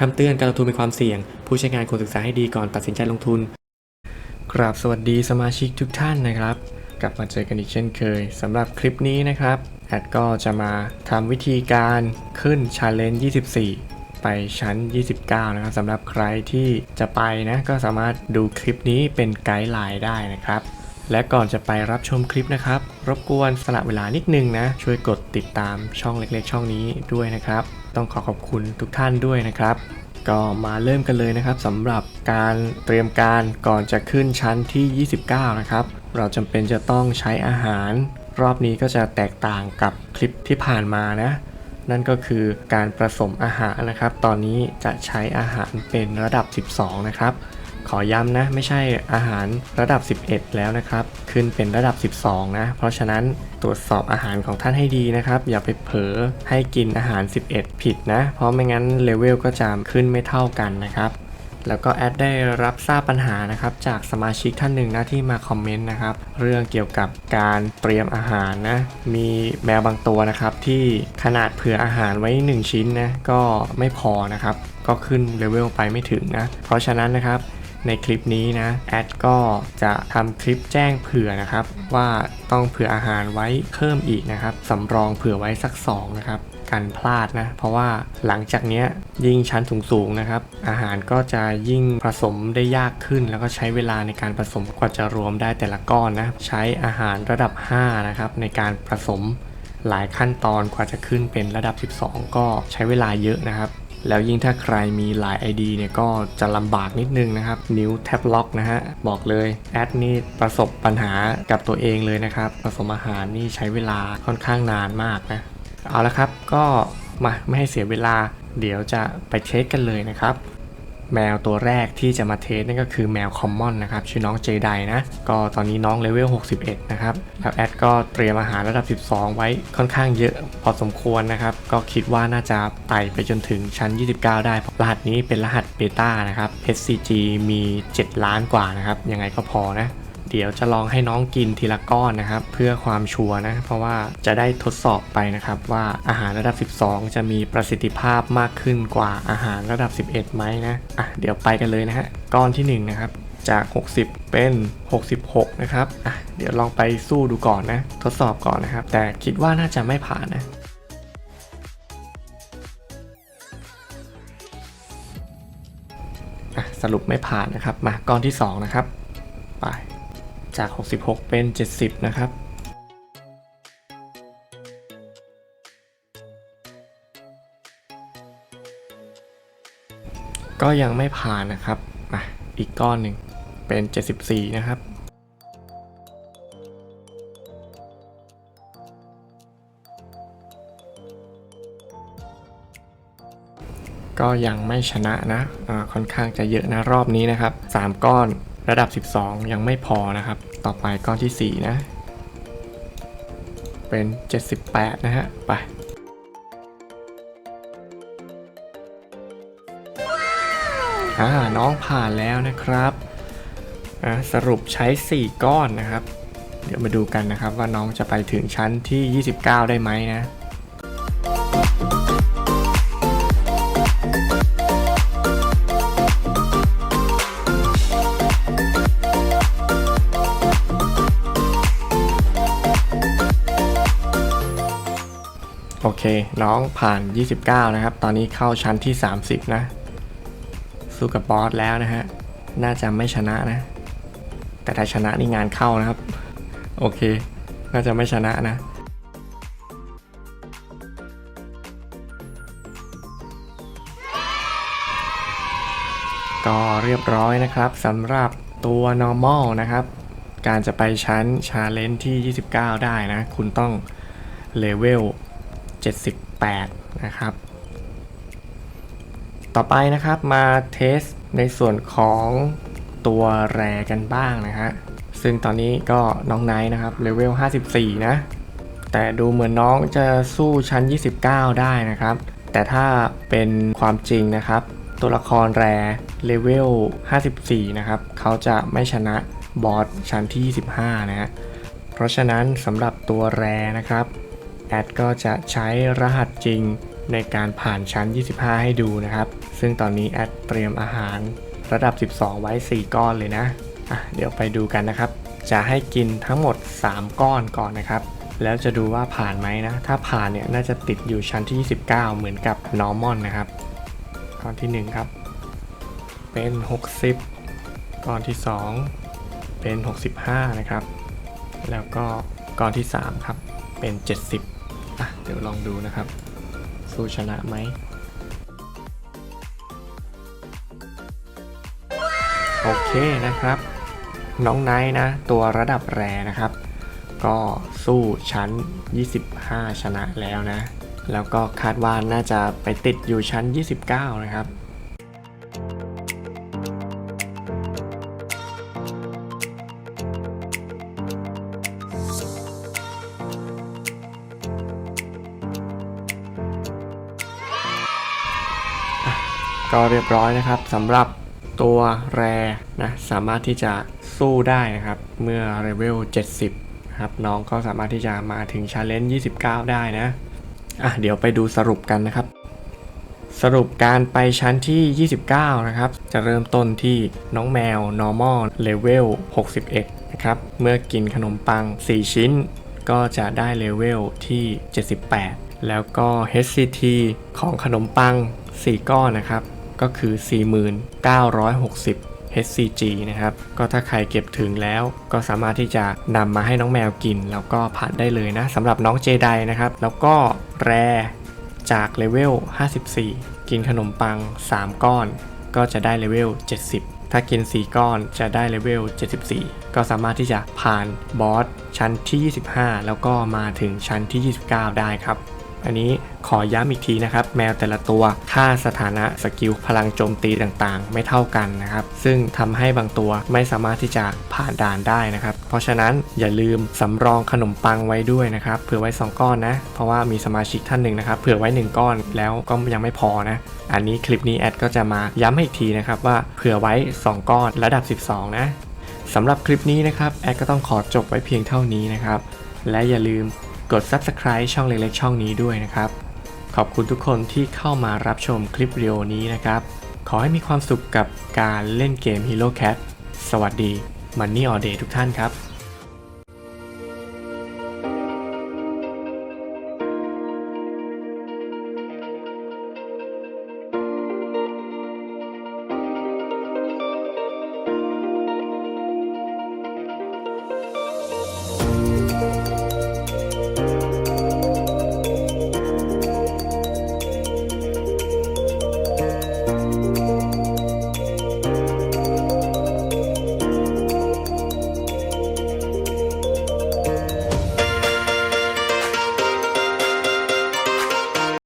คำเตือนการลงทุนมีความเสี่ยง ผู้ใช้งานควรศึกษาให้ดีก่อนตัดสินใจลงทุนกราบสวัสดีสมาชิกทุกท่านนะครับ กลับมาเจอกันอีกเช่นเคยสำหรับคลิปนี้นะครับแอดก็จะมาทำวิธีการขึ้น Challenge 24 ไปชั้น 29 นะครับสำหรับใครที่จะไปนะก็สามารถดูคลิปนี้เป็นไกด์ไลน์ได้นะครับและก่อนจะไปรับชมคลิปนะครับ รบกวนสละเวลานิดนึงนะ ช่วยกดติดตามช่องเล็กๆ ช่องนี้ด้วยนะครับ ต้องขอขอบคุณทุกท่านด้วยนะครับ ก็มาเริ่มกันเลยนะครับสำหรับการเตรียมการก่อนจะขึ้นชั้นที่ 29 นะครับ เราจำเป็นจะต้องใช้อาหาร รอบนี้ก็จะแตกต่างกับคลิปที่ผ่านมานะ นั่นก็คือการผสมอาหารนะครับ ตอนนี้จะใช้อาหารเป็นระดับ 12 นะครับ ขอย้ำนะ ไม่ใช่อาหารระดับ 11 แล้วนะครับ ขึ้นเป็นระดับ 12 นะ เพราะฉะนั้นตรวจสอบอาหารของท่านให้ดีนะครับ อย่าไปเผลอให้กินอาหาร 11 ผิดนะ เพราะไม่งั้นเลเวลก็จะขึ้นไม่เท่ากันนะครับแล้วก็แอดได้รับทราบปัญหานะครับ จากสมาชิกท่านหนึ่งนะที่มาคอมเมนต์นะครับ เรื่องเกี่ยวกับการเตรียมอาหารนะ มีแมวบางตัวนะครับ ที่ขนาดเผื่ออาหารไว้ 1 ชิ้นนะก็ไม่พอนะครับ ก็ขึ้นเลเวลไปไม่ถึงนะ เพราะฉะนั้นนะครับ ในคลิปนี้นะแอดก็จะทำคลิปแจ้งเผื่อนะครับว่าต้องเผื่ออาหารไว้เพิ่มอีกนะครับสำรองเผื่อไว้สัก2นะครับกันพลาดนะ เพราะว่าหลังจากเนี้ยยิ่งชั้นสูงๆนะครับ อาหารก็จะยิ่งผสมได้ยากขึ้น แล้วก็ใช้เวลาในการผสมกว่าจะรวมได้แต่ละก้อนนะใช้อาหารระดับ 5 นะครับ ในการผสมหลายขั้นตอนกว่าจะขึ้นเป็นระดับ 12 ก็ใช้เวลาเยอะนะครับ แล้วยิ่งถ้าใครมีหลาย ID เนี่ยก็จะลำบากนิดนึงนะครับ นิ้วแท็บล็อกนะฮะ บอกเลยแอดนี่ประสบปัญหากับตัวเองเลยนะครับ ผสมอาหารนี่ใช้เวลาค่อนข้างนานมากนะ เอาละครับก็มาไม่ให้เสียเวลา เดี๋ยวจะไปเช็คกันเลยนะครับ แมวตัวแรกที่จะมาเทสนั่นก็คือแมวคอมมอนนะครับชื่อน้องเจไดนะ ก็ตอนนี้น้องเลเวล 61 นะครับแล้วแอดก็เตรียมอาหารระดับ 12 ไว้ค่อนข้างเยอะพอสมควรนะครับ ก็คิดว่าน่าจะไต่ไปจนถึงชั้น 29 ได้เพราะรหัสนี้เป็นรหัสเบต้านะครับ SCG มี 7 ล้านกว่านะครับ ยังไงก็พอนะ เดี๋ยวจะลองให้น้องกินทีละก้อนนะครับ เพื่อความชัวร์นะ เพราะว่าจะได้ทดสอบไปนะครับ ว่าอาหารระดับ 12 จะมีประสิทธิภาพมากขึ้นกว่าอาหารระดับ 11ไหมนะอะเดี๋ยวไปกันเลยนะฮะก้อนที่1นะครับจาก 60 เป็น 66 นะครับอะเดี๋ยวลองไปสู้ดูก่อนนะ ทดสอบก่อนนะครับ แต่คิดว่าน่าจะไม่ผ่านนะอะสรุปไม่ผ่านนะครับ มาก้อนที่ 2 นะครับ ไป จาก 66 เป็น 70 นะครับ ก็ยังไม่ผ่านนะครับมาอีกก้อนหนึ่งเป็น 74 นะครับก็ยังไม่ชนะนะอ่าค่อนข้างจะเยอะนะรอบนี้นะครับ 3 ก้อน ระดับ 12 ยังไม่พอนะครับ ต่อไปก้อนที่ 4 นะ เป็น 78 นะฮะ ไป อ่า น้องผ่านแล้วนะครับ อ่า สรุปใช้ 4 ก้อนนะครับ เดี๋ยวมาดูกันนะครับว่าน้องจะไปถึงชั้นที่ 29 ได้ไหมนะ โอเค น้องผ่าน 29 นะครับ ตอนนี้เข้าชั้นที่ 30 นะ สู้กับบอสแล้วนะฮะ น่าจะไม่ชนะนะ แต่ถ้าชนะนี่งานเข้านะครับ โอเค น่าจะไม่ชนะนะก็เรียบร้อยนะครับสำหรับตัว normal นะครับ การจะไปชั้น challenge ที่ 29 ได้นะ คุณต้องเลเวล 78 นะครับ ต่อไปนะครับมาเทสในส่วนของตัวแรกันบ้างนะฮะ ซึ่งตอนนี้ก็น้องไนท์นะครับเลเวล 54 นะ แต่ดูเหมือนน้องจะสู้ชั้น 29 ได้นะครับ แต่ถ้าเป็นความจริงนะครับ ตัวละครแรเลเวล 54 นะครับ เขาจะไม่ชนะบอสชั้นที่ 25 นะฮะเพราะฉะนั้นสำหรับตัวแรนะครับ อดก็จะใช้รหัสจริงในการผ่านชั้น 25 ให้ดูนะครับ ซึ่งตอนนี้แอดเตรียมอาหารระดับ 12 ไว้ 4 ก้อนเลยนะอะเดี๋ยวไปดูกันนะครับ จะให้กินทั้งหมด 3 ก้อนก่อนนะครับ แล้วจะดูว่าผ่านไหมนะ ถ้าผ่านเนี่ยน่าจะติดอยู่ชั้นที่ 29 เหมือนกับ normal นนะครับก้อนที่ 1 ครับ เป็น 60 ก้อนที่ 2 เป็น 65 นะครับ แล้วก็ก้อนที่ 3 ครับ เป็น 70 เดี๋ยวลองดูนะครับ สู้ชนะไหมโอเคนะครับ น้องไนท์นะ ตัวระดับแรนะครับ ก็สู้ชั้น 25 ชนะแล้วนะ แล้วก็คาดว่าน่าจะไปติดอยู่ชั้น 29 นะครับ ก็เรียบร้อยนะครับสำหรับตัวแรนะสามารถที่จะสู้ได้นะครับ เมื่อเลเวล 70นะครับน้องก็สามารถที่จะมาถึงชาเลนจ์29 ได้นะอะเดี๋ยวไปดูสรุปกันนะครับ สรุปการไปชั้นที่ 29 นะครับ จะเริ่มต้นที่น้องแมว normal level 61 นะครับ เมื่อกินขนมปัง 4 ชิ้น ก็จะได้เลเวลที่ 78 แล้วก็ HCT ของขนมปัง 4 ก้อนนะครับ ก็คือ 4960 HCG นะครับ ก็ถ้าใครเก็บถึงแล้วก็สามารถที่จะนำมาให้น้องแมวกิน แล้วก็ผ่านได้เลยนะสำหรับน้องเจไดนะครับ แล้วก็แรจากเลเวล 54 กินขนมปัง 3 ก้อน ก็จะได้เลเวล 70 ถ้ากิน 4 ก้อนจะได้เลเวล 74 ก็สามารถที่จะผ่านบอสชั้นที่ 25 แล้วก็มาถึงชั้นที่ 29 ได้ครับ อันนี้ขอย้ำอีกทีนะครับ แมวแต่ละตัวค่าสถานะสกิลพลังโจมตีต่างๆ ไม่เท่ากันนะครับ ซึ่งทำให้บางตัวไม่สามารถที่จะผ่านด่านได้นะครับ เพราะฉะนั้นอย่าลืมสำรองขนมปังไว้ด้วยนะครับเผื่อไว้ 2 ก้อนนะ เพราะว่ามีสมาชิกท่านหนึ่งนะครับเผื่อไว้ 1 ก้อนแล้วก็ยังไม่พอนะอันนี้คลิปนี้แอดก็จะมาย้ำให้อีกทีนะครับว่าเผื่อไว้ 2 ก้อนระดับ 12 นะสำหรับคลิปนี้นะครับแอดก็ต้องขอจบไว้เพียงเท่านี้นะครับและอย่าลืม กด Subscribe ช่องเล็กๆ ช่องนี้ด้วยนะครับ ขอบคุณทุกคนที่เข้ามารับชมคลิปวิดีโอนี้นะครับ ขอให้มีความสุขกับการเล่นเกม Hero Cat สวัสดี Money All Day ทุกท่านครับ